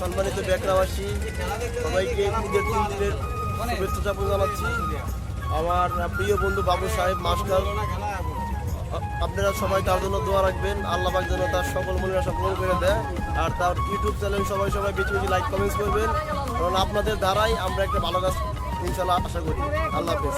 সম্মানিত বেকরাবাসী সবাইকে ঈদের তিন দিনের শুভেচ্ছা জ্ঞাপন জানাচ্ছি। আমার প্রিয় বন্ধু বাবু সাহেব মাস্টার, আপনারা সবাই তার জন্য দোয়া রাখবেন। আল্লাহ পাক যেন তার সকল মনের আশা পূরণ করে দেয়। আর তার ইউটিউব চ্যানেল সবাই সবাই বেশি বেশি লাইক কমেন্টস করবেন। কারণ আপনাদের দ্বারাই আমরা একটা ভালো কাজ, ইনশাল্লাহ আশা করি। আল্লাহ হাফেজ।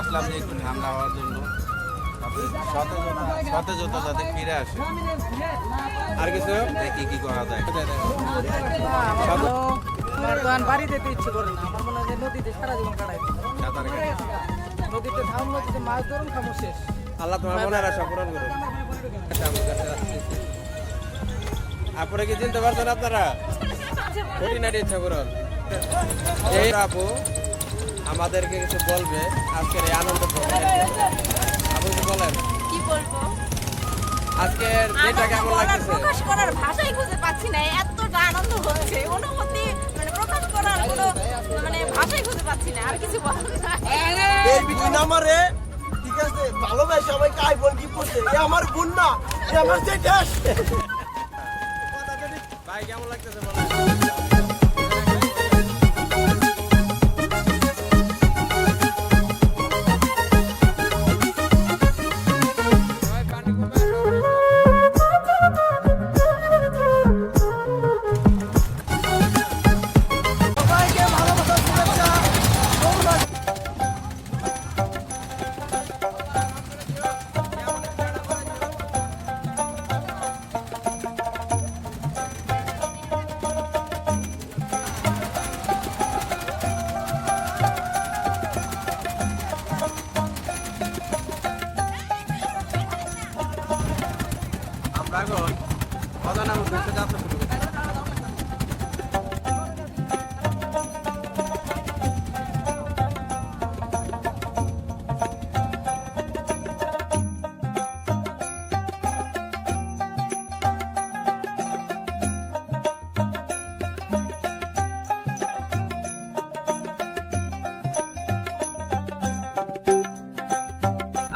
আসলাম যে একটু ঠান্ডা হওয়ার জন্য। সতেজতা সতেজতা যাতে ফিরে আসে। আর কিছু? দেখি কি করা যায়। আমার বাড়ি যেতে ইচ্ছে করে না। আমার মনে হয় যে নদীতে সারা জীবন কাটাই নদীতে ধান নদীতে মাছ ধরুন খামো শেষ। আল্লাহ তোমার মনের আশা পূরণ করুন আপনারা কি চিনতে পারছেন আপনারা? খুঁটিনাটি ইচ্ছা করুন এই আপু আমাদেরকে কিছু বলবে আজকের এই আনন্দ প্রোগ্রামে। আপু বলেন? কি বলব? আজকের কেমন লাগতেছে? প্রকাশ করার ভাষাই খুঁজে পাচ্ছি না। এতটা আনন্দ হচ্ছে অনুভূতি মানে প্রকাশ করার কোনো মানে ভাষাই খুঁজে পাচ্ছি না আর কিছু বলার নামারে ঠিক আছে ভালোবাসে সবাইকে আইফোন গিফট করছে। এ আমার বোন না এ আমার যে দেশ। ভাই কেমন লাগতেছে বলেন? এখন অজানার উদ্দেশ্যে যাত্রা শুরু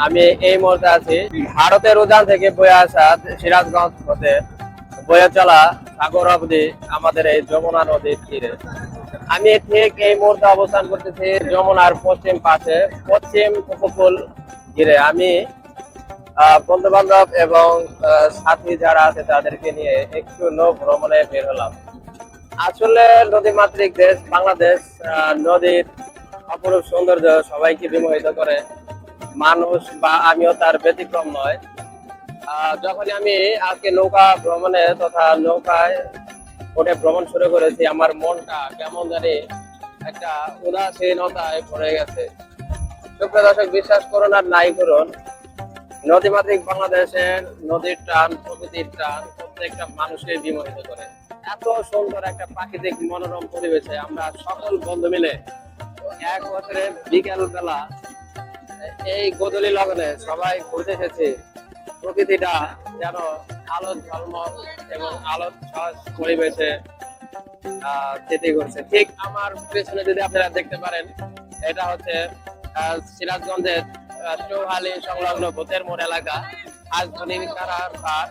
আমি এই মুহূর্তে আছি। ভারতের উজান থেকে বয়ে আসা সিরাজগঞ্জ হতে বয়ে চলা সাগর অবধি আমাদের এই যমুনা নদীর তীরে। আমি ঠিক এই মুহূর্তে অবস্থান করতেছি যমুনার পশ্চিম পাশে, পশ্চিম উপকূল ঘিরে। আমি বন্ধু বান্ধব এবং সাথী যারা আছে তাদেরকে নিয়ে একটু নৌ ভ্রমণে বের হলাম। আসলে নদীমাতৃক দেশ, বাংলাদেশ নদীর অপরূপ সৌন্দর্য সবাইকে বিমোহিত করে। মানুষ বা আমিও তার ব্যতিক্রম নয়। আহ, যখনই আমি আজকে নৌকা ভ্রমণে তথা নৌকায় ওঠে ভ্রমণ শুরু করেছি আমার মনটা কেমন জানি একটা উদাসীনতায় পড়ে গেছে। সুপ্রিয় দর্শক বিশ্বাস করুন আর নাই করুন। নদীমাতৃক বাংলাদেশের নদীর টান প্রকৃতির টান প্রত্যেকটা মানুষকে বিমোহিত করে। এত সুন্দর একটা প্রাকৃতিক মনোরম পরিবেশে আমরা সকল বন্ধু মিলে এক বছরের বিকেল বেলা এই গোদলি লগনে সবাই ঘুরতে এসেছি। প্রকৃতিটা যেন আলো ঝলমল এবং আলো ছস পরিবেশে স্মৃতি করছে। ঠিক আমার পেছনে যদি আপনারা দেখতে পারেন, এটা হচ্ছে সিরাজগঞ্জের চৌহালি সংলগ্ন ভূতের মোড় এলাকা। আজধনী কারার পার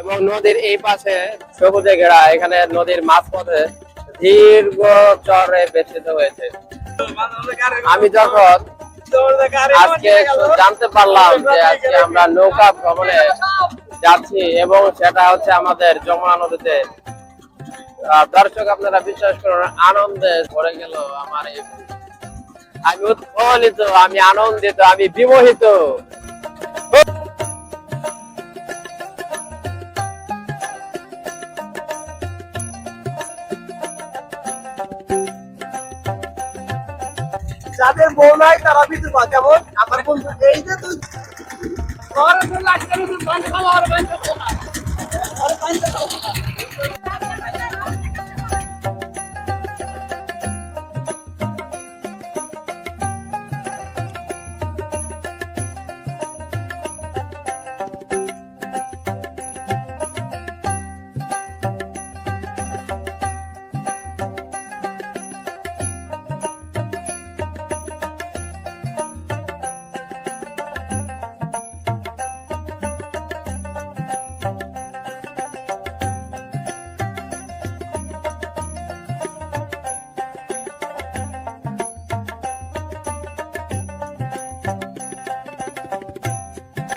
এবং নদীর এই পাশে সবুজে ঘেরা, এখানে নদীর মাঝপথে দীর্ঘ চরে বেষ্টিত হয়েছে। আমি যখন আজকে জানতে পারলাম যে আজকে আমরা নৌকা ভ্রমণে যাচ্ছি এবং সেটা হচ্ছে আমাদের যমুনা নদীতে। দর্শক আপনারা বিশ্বাস করুন, আনন্দে ভরে গেল আমার এই আমি উৎফলিত আমি আনন্দিত, আমি বিমোহিত। বউ নাই তারা বিধবা যেমন আমার বন্ধু এই যে তুই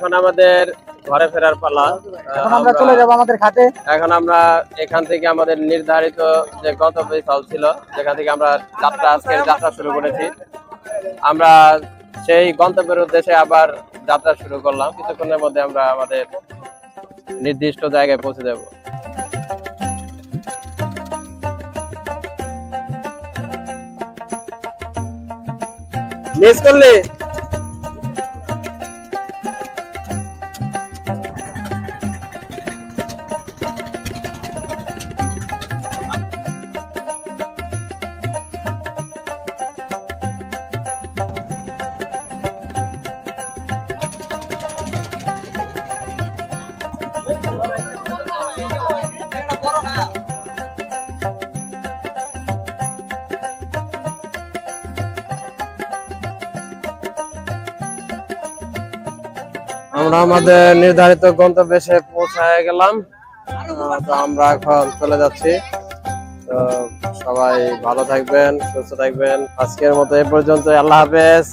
এখন আমাদের ঘরে ফেরার পালা। এখন আমরা চলে যাব আমাদের খাতে। এখন আমরা এখান থেকে আমাদের নির্ধারিত যে গন্তব্য স্থল ছিল যেখান থেকে আমরা যাত্রা আজকের যাত্রা শুরু করেছি। আমরা সেই গন্তব্যের উদ্দেশ্যে আবার যাত্রা শুরু করলাম। কিছুক্ষণের মধ্যে আমরা আমাদের নির্দিষ্ট জায়গায় পৌঁছে যাব। মিস করলি? আমরা আমাদের নির্ধারিত গন্তব্যে এসে পৌঁছায় গেলাম। তো আমরা এখন চলে যাচ্ছি। তো সবাই ভালো থাকবেন, সুস্থ থাকবেন। আজকের মতো এ পর্যন্ত আল্লাহ হাফেজ।